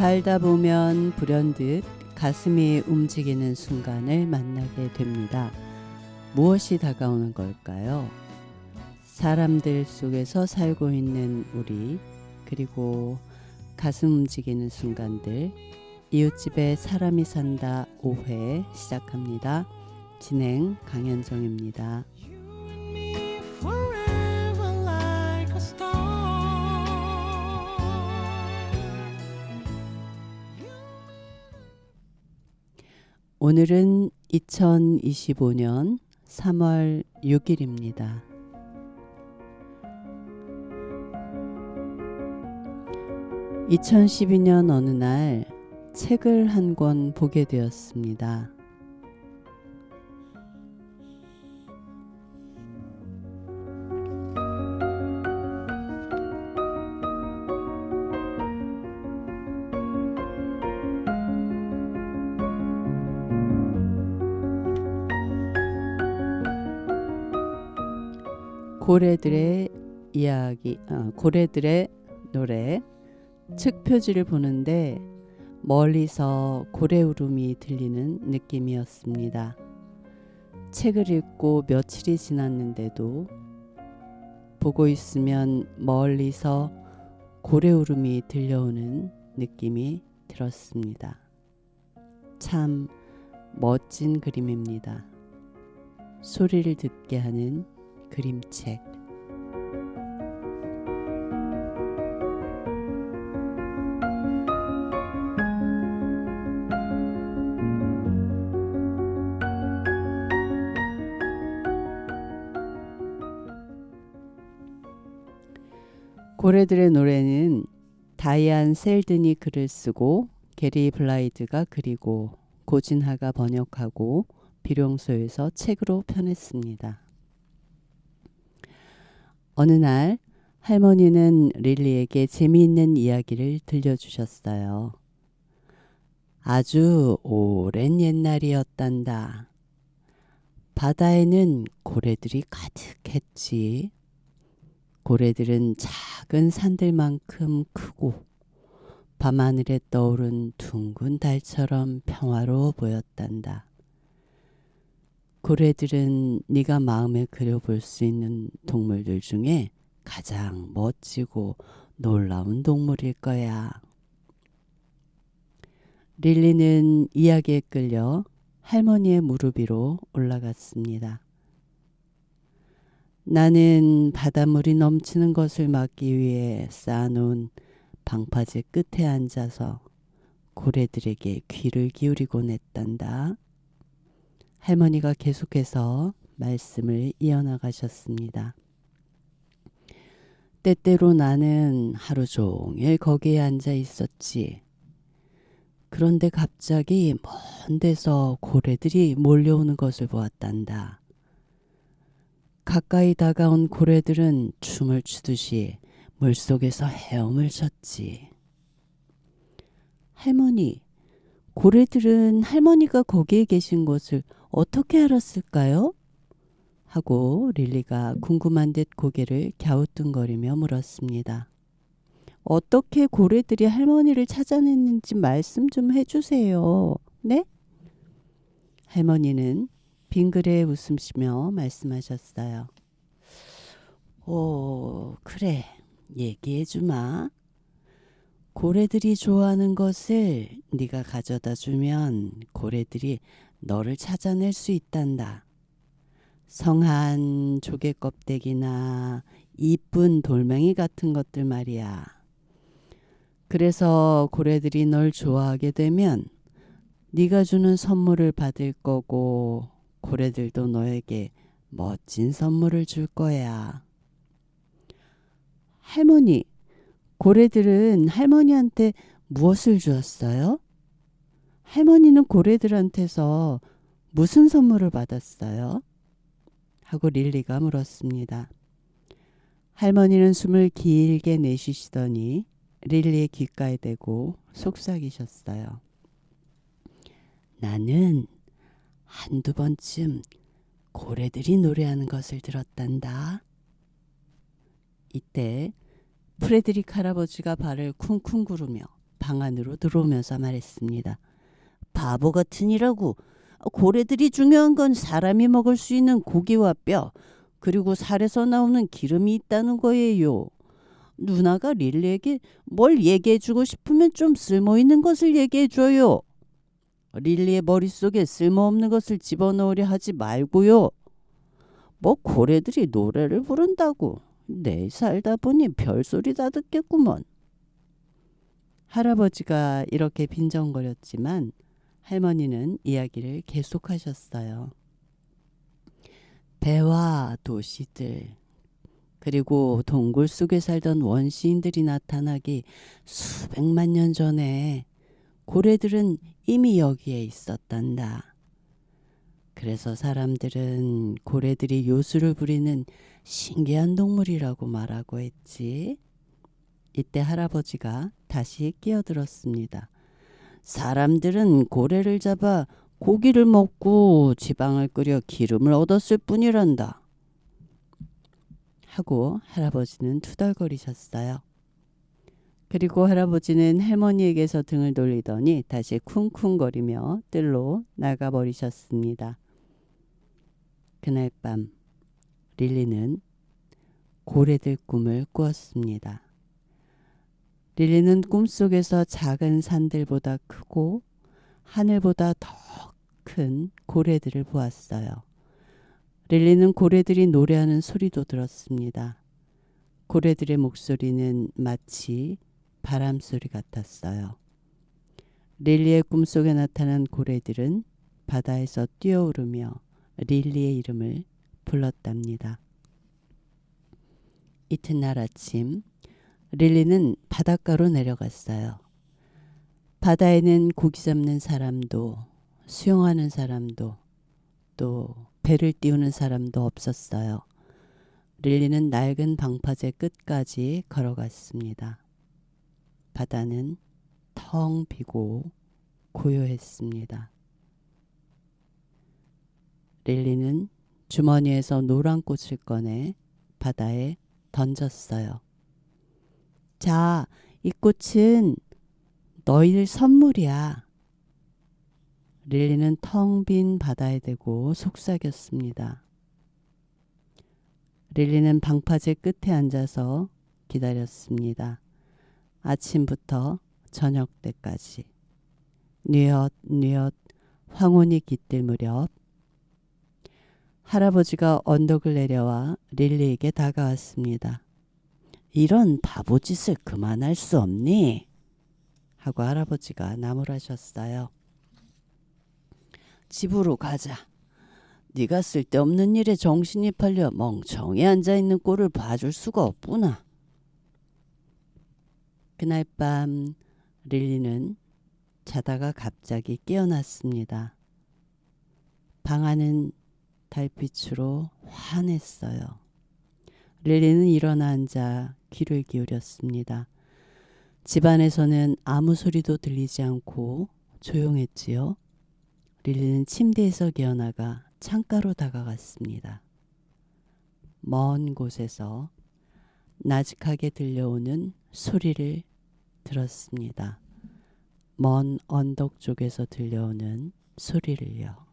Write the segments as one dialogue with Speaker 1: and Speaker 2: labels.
Speaker 1: 살다 보면 불현듯 가슴이 움직이는 순간을 만나게 됩니다. 무엇이 다가오는 걸까요? 사람들 속에서 살고 있는 우리, 그리고 가슴 움직이는 순간들, 이웃집에 사람이 산다 5회 시작합니다. 진행 강현정입니다. 오늘은 2025년 3월 6일입니다. (2012년) 어느 날 책을 한 권 보게 되었습니다. 고래들의 이야기, 아, 고래들의 노래 측 표지를 보는데 멀리서 고래 울음이 들리는 느낌이었습니다. 책을 읽고 며칠이 지났는데도 보고 있으면 멀리서 고래 울음이 들려오는 느낌이 들었습니다. 참 멋진 그림입니다. 소리를 듣게 하는 그림책. 고래들의 노래는 다이안 셀든이 글을 쓰고 게리 블라이드가 그리고 고진하가 번역하고 비룡소에서 책으로 편했습니다. 어느 날 할머니는 릴리에게 재미있는 이야기를 들려주셨어요. 아주 오랜 옛날이었단다. 바다에는 고래들이 가득했지. 고래들은 작은 산들만큼 크고 밤하늘에 떠오른 둥근 달처럼 평화로워 보였단다. 고래들은 네가 마음에 그려볼 수 있는 동물들 중에 가장 멋지고 놀라운 동물일 거야. 릴리는 이야기에 끌려 할머니의 무릎 위로 올라갔습니다. 나는 바닷물이 넘치는 것을 막기 위해 쌓아놓은 방파제 끝에 앉아서 고래들에게 귀를 기울이곤 했단다. 할머니가 계속해서 말씀을 이어나가셨습니다. 때때로 나는 하루 종일 거기에 앉아 있었지. 그런데 갑자기 먼 데서 고래들이 몰려오는 것을 보았단다. 가까이 다가온 고래들은 춤을 추듯이 물속에서 헤엄을 쳤지. 할머니, 고래들은 할머니가 거기에 계신 것을 어떻게 알았을까요? 하고 릴리가 궁금한 듯 고개를 갸우뚱거리며 물었습니다. 어떻게 고래들이 할머니를 찾아냈는지 말씀 좀 해주세요. 네? 할머니는 빙그레 웃으시며 말씀하셨어요. 오, 그래. 얘기해 주마. 고래들이 좋아하는 것을 네가 가져다 주면 고래들이 너를 찾아낼 수 있단다. 성한 조개 껍데기나 이쁜 돌멩이 같은 것들 말이야. 그래서 고래들이 널 좋아하게 되면 네가 주는 선물을 받을 거고 고래들도 너에게 멋진 선물을 줄 거야. 할머니, 고래들은 할머니한테 무엇을 주었어요? 할머니는 고래들한테서 무슨 선물을 받았어요? 하고 릴리가 물었습니다. 할머니는 숨을 길게 내쉬시더니 릴리의 귓가에 대고 속삭이셨어요. 나는 한두 번쯤 고래들이 노래하는 것을 들었단다. 이때 프레드릭 할아버지가 발을 쿵쿵 구르며 방 안으로 들어오면서 말했습니다. 바보 같으니라고. 고래들이 중요한 건 사람이 먹을 수 있는 고기와 뼈 그리고 살에서 나오는 기름이 있다는 거예요. 누나가 릴리에게 뭘 얘기해주고 싶으면 좀 쓸모있는 것을 얘기해줘요. 릴리의 머릿속에 쓸모없는 것을 집어넣으려 하지 말고요. 뭐 고래들이 노래를 부른다고 내 살다 보니 별소리 다 듣겠구먼. 할아버지가 이렇게 빈정거렸지만 할머니는 이야기를 계속하셨어요. 배와 도시들 그리고 동굴 속에 살던 원시인들이 나타나기 수백만 년 전에 고래들은 이미 여기에 있었단다. 그래서 사람들은 고래들이 요술을 부리는 신기한 동물이라고 말하고 했지. 이때 할아버지가 다시 끼어들었습니다. 사람들은 고래를 잡아 고기를 먹고 지방을 끓여 기름을 얻었을 뿐이란다. 하고 할아버지는 투덜거리셨어요. 그리고 할아버지는 할머니에게서 등을 돌리더니 다시 쿵쿵거리며 뜰로 나가버리셨습니다. 그날 밤 릴리는 고래들 꿈을 꾸었습니다. 릴리는 꿈속에서 작은 산들보다 크고 하늘보다 더 큰 고래들을 보았어요. 릴리는 고래들이 노래하는 소리도 들었습니다. 고래들의 목소리는 마치 바람 소리 같았어요. 릴리의 꿈속에 나타난 고래들은 바다에서 뛰어오르며 릴리의 이름을 불렀답니다. 이튿날 아침 릴리는 바닷가로 내려갔어요. 바다에는 고기 잡는 사람도 수영하는 사람도 또 배를 띄우는 사람도 없었어요. 릴리는 낡은 방파제 끝까지 걸어갔습니다. 바다는 텅 비고 고요했습니다. 릴리는 주머니에서 노란 꽃을 꺼내 바다에 던졌어요. 자, 이 꽃은 너희들 선물이야. 릴리는 텅 빈 바다에 대고 속삭였습니다. 릴리는 방파제 끝에 앉아서 기다렸습니다. 아침부터 저녁 때까지. 뉘엿 뉘엿 황혼이 깃들 무렵 할아버지가 언덕을 내려와 릴리에게 다가왔습니다. 이런 바보짓을 그만할 수 없니? 하고 할아버지가 나무라셨어요. 집으로 가자. 네가 쓸데없는 일에 정신이 팔려 멍청히 앉아있는 꼴을 봐줄 수가 없구나. 그날 밤 릴리는 자다가 갑자기 깨어났습니다. 방 안은 달빛으로 환했어요. 릴리는 일어나 앉아 귀를 기울였습니다. 집안에서는 아무 소리도 들리지 않고 조용했지요. 릴리는 침대에서 깨어나가 창가로 다가갔습니다. 먼 곳에서 나직하게 들려오는 소리를 들었습니다. 먼 언덕 쪽에서 들려오는 소리를요.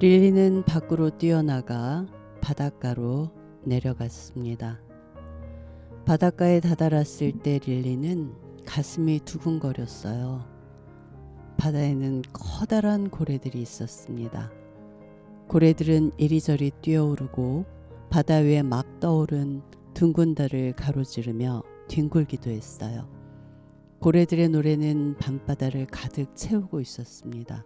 Speaker 1: 릴리는 밖으로 뛰어나가 바닷가로 내려갔습니다. 바닷가에 다다랐을 때 릴리는 가슴이 두근거렸어요. 바다에는 커다란 고래들이 있었습니다. 고래들은 이리저리 뛰어오르고 바다 위에 막 떠오른 둥근 달을 가로지르며 뒹굴기도 했어요. 고래들의 노래는 밤바다를 가득 채우고 있었습니다.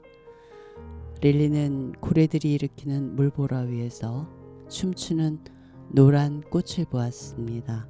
Speaker 1: 릴리는 고래들이 일으키는 물보라 위에서 춤추는 노란 꽃을 보았습니다.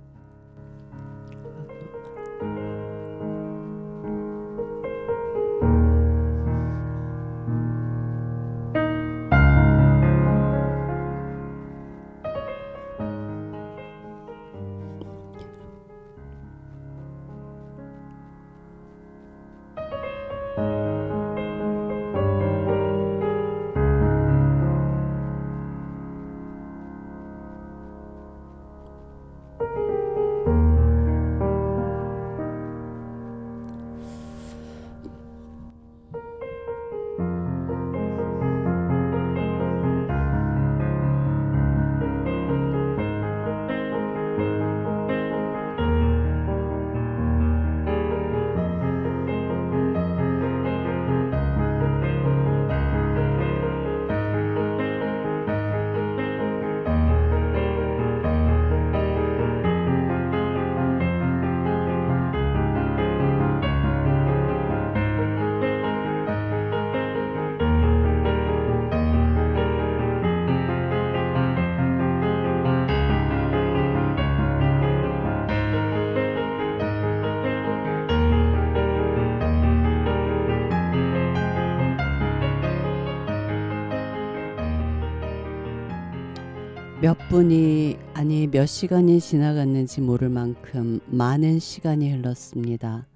Speaker 1: 몇 분이 아니 몇 시간이 지나갔는지 모를 만큼 많은 시간이 흘렀습니다.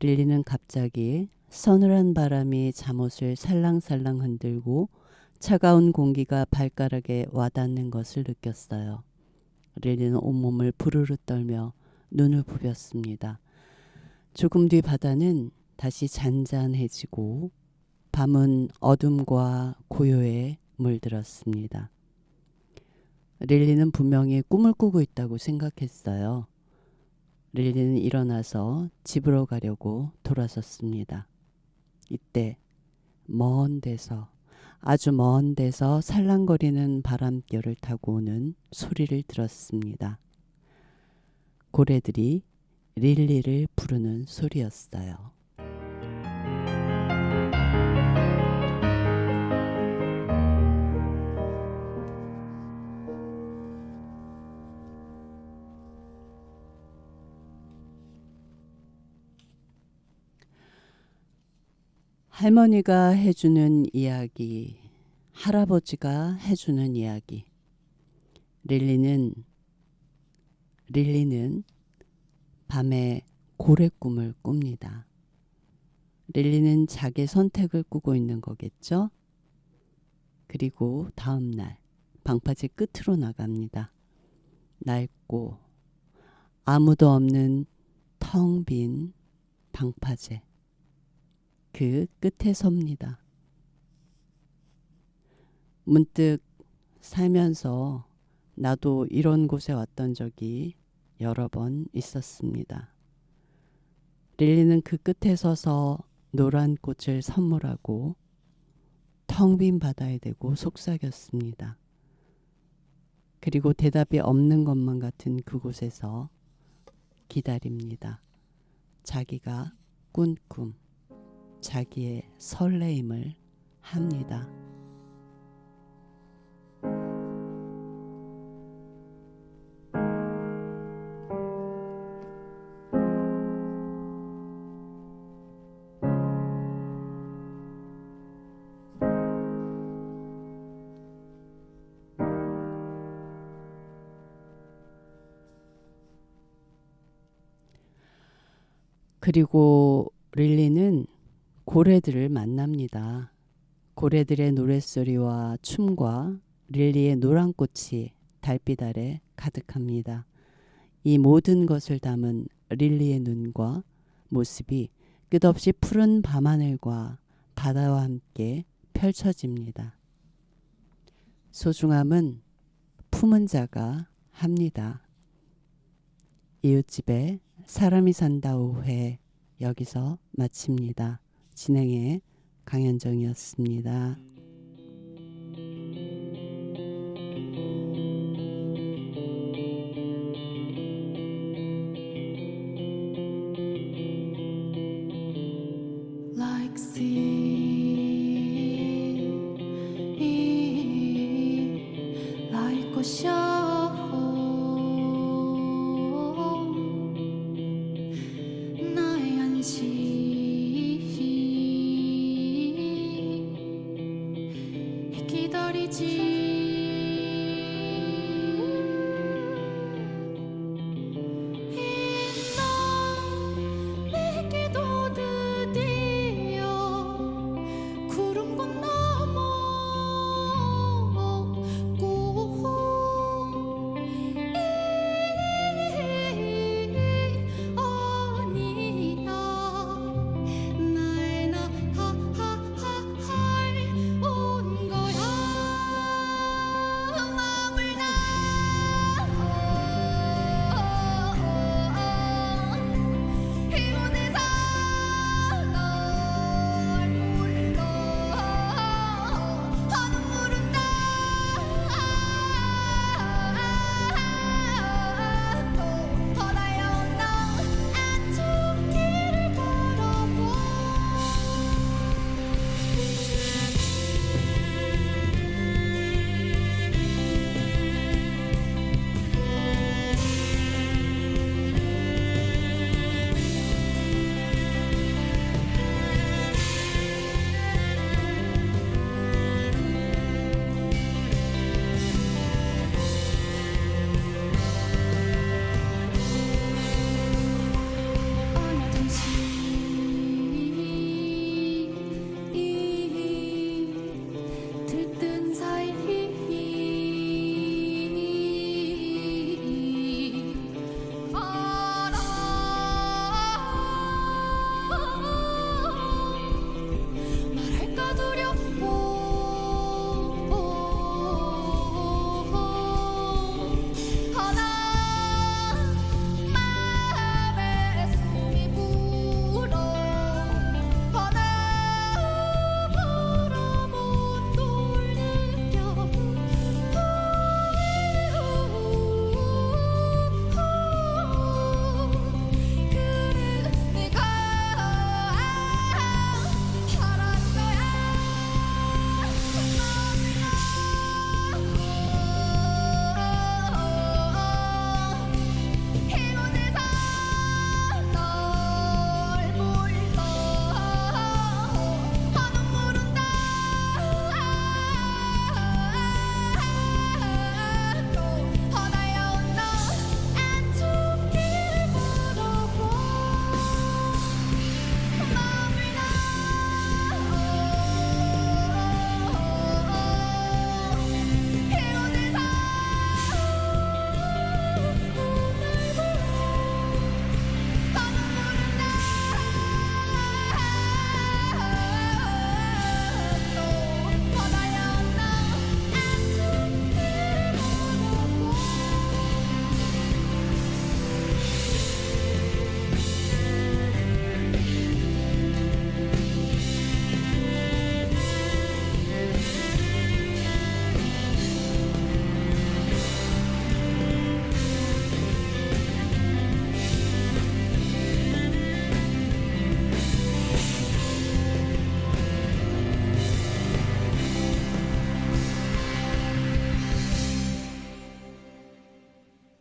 Speaker 1: 릴리는 갑자기 서늘한 바람이 잠옷을 살랑살랑 흔들고 차가운 공기가 발가락에 와닿는 것을 느꼈어요. 릴리는 온몸을 부르르 떨며 눈을 부볐습니다. 조금 뒤 바다는 다시 잔잔해지고 밤은 어둠과 고요에 물들었습니다. 릴리는 분명히 꿈을 꾸고 있다고 생각했어요. 릴리는 일어나서 집으로 가려고 돌아섰습니다. 이때 먼 데서 아주 먼 데서 살랑거리는 바람결을 타고 오는 소리를 들었습니다. 고래들이 릴리를 부르는 소리였어요. 할머니가 해주는 이야기, 할아버지가 해주는 이야기. 릴리는 릴리는 밤에 고래 꿈을 꿉니다. 릴리는 자기 선택을 꾸고 있는 거겠죠? 그리고 다음 날 방파제 끝으로 나갑니다. 낡고 아무도 없는 텅 빈 방파제. 그 끝에 섭니다. 문득 살면서 나도 이런 곳에 왔던 적이 여러 번 있었습니다. 릴리는 그 끝에 서서 노란 꽃을 선물하고 텅 빈 바다에 대고 속삭였습니다. 그리고 대답이 없는 것만 같은 그곳에서 기다립니다. 자기가 꾼 꿈. 자기의 설레임을 합니다. 그리고 릴리는 고래들을 만납니다. 고래들의 노랫소리와 춤과 릴리의 노란 꽃이 달빛 아래 가득합니다. 이 모든 것을 담은 릴리의 눈과 모습이 끝없이 푸른 밤하늘과 바다와 함께 펼쳐집니다. 소중함은 품은 자가 합니다. 이웃집에 사람이 산다 5회
Speaker 2: 여기서 마칩니다. 진행의 강현정이었습니다.